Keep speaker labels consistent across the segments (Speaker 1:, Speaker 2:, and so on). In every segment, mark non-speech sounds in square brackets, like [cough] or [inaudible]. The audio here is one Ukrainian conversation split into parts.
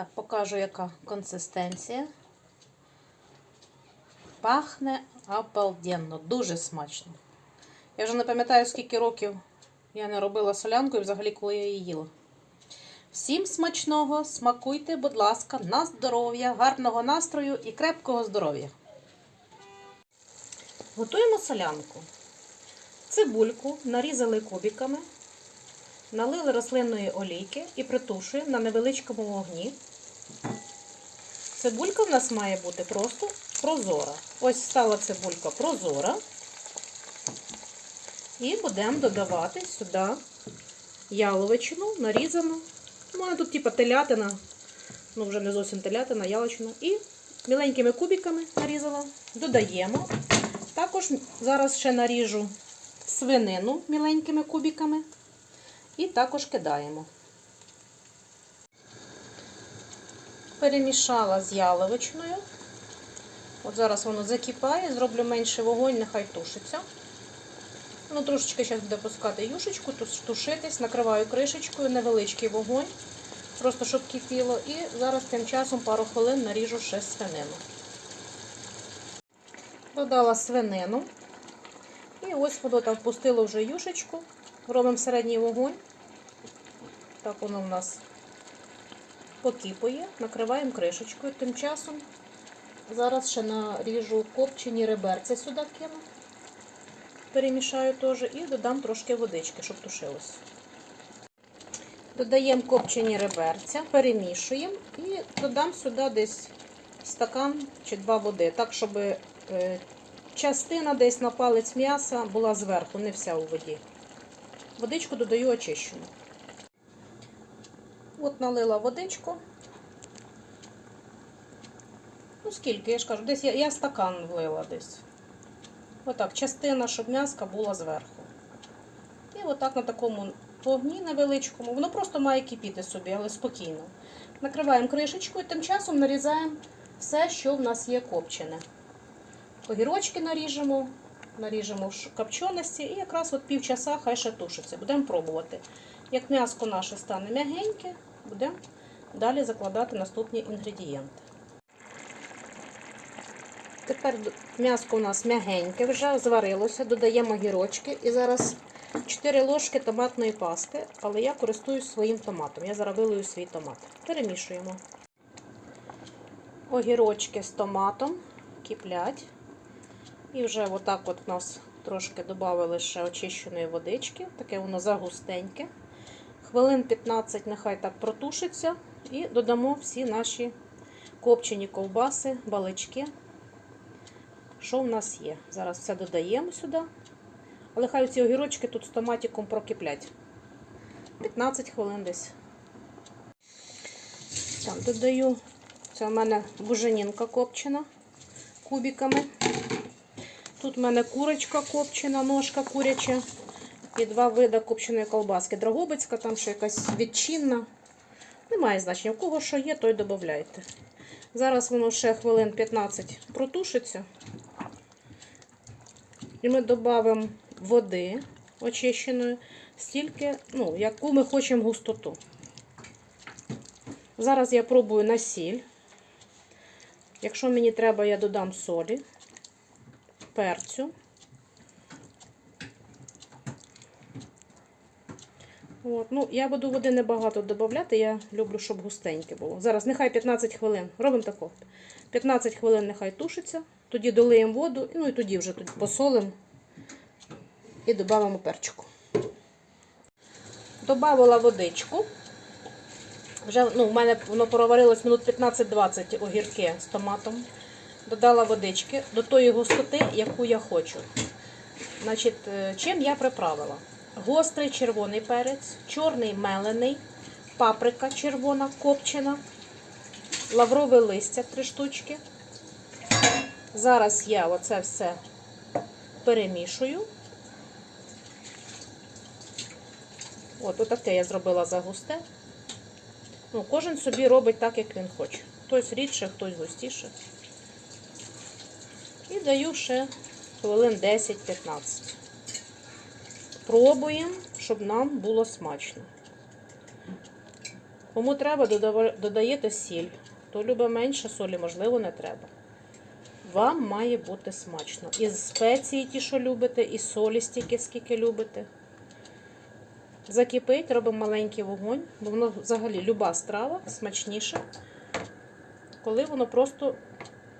Speaker 1: Так, покажу, яка консистенція. Пахне обалденно, дуже смачно. Я вже не пам'ятаю, скільки років я не робила солянку і взагалі, коли я її їла. Всім смачного, смакуйте, будь ласка, на здоров'я, гарного настрою і крепкого здоров'я. Готуємо солянку. Цибульку нарізали кубиками, налили рослинної олійки і притушуємо на невеличкому вогні. Цибулька в нас має бути просто прозора. Ось стала цибулька прозора. І будемо додавати сюди яловичину, нарізану. У мене тут типу телятина, ну вже не зовсім телятина, яловичина. І міленькими кубиками нарізала. Додаємо. Також зараз ще наріжу свинину міленькими кубиками. І також кидаємо. Перемішала з яловичиною. От зараз воно закипає, зроблю менший вогонь, нехай тушиться. Ну, трошечки зараз буде пускати юшечку, тушитись, накриваю кришечкою, невеличкий вогонь, просто щоб кипіло. І зараз тим часом пару хвилин наріжу ще свинину. Додала свинину. І ось воно там впустило вже юшечку. Робимо середній вогонь. Так воно в нас покіпує, накриваємо кришечкою. Тим часом зараз ще наріжу копчені реберця сюди кину. Перемішаю теж і додам трошки водички, щоб тушилось. Додаємо копчені реберця, перемішуємо і додам сюди десь стакан чи два води, так, щоб е, частина десь на палець м'яса була зверху, не вся у воді. Водичку додаю очищену. От налила водичку. Ну, скільки, я ж кажу, десь я, я стакан влила десь. Отак, частина, щоб м'яска була зверху. І отак на такому вогні невеличкому. Воно просто має кипіти собі, але спокійно. Накриваємо кришечкою, тим часом нарізаємо все, що в нас є копчене. Огірочки наріжемо, наріжемо копченості і якраз от пів часа хай ще тушиться. Будемо пробувати. Як м'яско наше стане м'ягеньке, будемо далі закладати наступні інгредієнти. Тепер м'яско у нас м'ягеньке, вже зварилося, додаємо гірочки і зараз 4 ложки томатної пасти, але я користуюсь своїм томатом. Я зараз свій томат. Перемішуємо. Огірочки з томатом киплять. І вже отак от у нас трошки додали ще очищеної водички, таке воно загустеньке. Хвилин 15 нехай так протушиться. І додамо всі наші копчені ковбаси, балички. Що в нас є? Зараз все додаємо сюди. Але хай ці огірочки тут з томатиком прокиплять. 15 хвилин десь. Так, додаю, це в мене буженінка копчена кубиками. Тут в мене курочка копчена, ножка куряча. І два види копченої колбаски. Драгобицька, там ще якась відчинна. Немає значення. У кого що є, той додавайте. Зараз воно ще хвилин 15 протушиться. І ми додамо води очищеної, стільки, ну, яку ми хочемо густоту. Зараз я пробую на сіль. Якщо мені треба, я додам солі, перцю. От, ну, Я буду води небагато додати, я люблю, щоб густеньке було. Зараз нехай 15 хвилин. Робимо тако. 15 хвилин нехай тушиться, тоді долиємо воду, ну і тоді вже тоді посолимо і додамо перчику. Добавила водичку. Вже ну, в мене воно проварилось минут 15-20 огірки з томатом. Додала водички до тої густоти, яку я хочу. Значить, е, Чим я приправила? Гострий червоний перець, чорний мелений, паприка червона, копчена, лаврове листя 3 штучки. Зараз я оце все перемішую. От, отаке я зробила загусте. Ну, Кожен собі робить так, як він хоче. Хтось рідше, хтось густіше. І даю ще хвилин 10-15. Пробуємо, щоб нам було смачно. Кому треба, додаєте сіль. Хто любить менше солі, можливо, не треба. Вам має бути смачно. І спеції ті, що любите, і солі стільки, скільки любите. Закипить, робимо маленький вогонь, бо воно взагалі люба страва смачніша, коли воно просто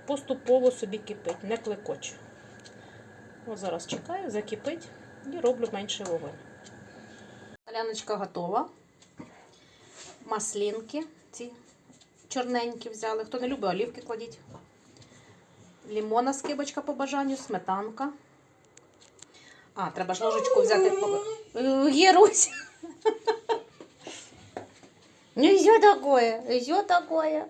Speaker 1: поступово собі кипить, не клекоче. От зараз чекаю, закипить і роблю менший вогонь. Соляночка готова. Маслінки ці чорненькі взяли. Хто не любить, олівки кладіть. Лімона скибочка по бажанню, сметанка. А, треба ж ложечку взяти. Єрусь. [laughs] Ну, що таке? Що таке?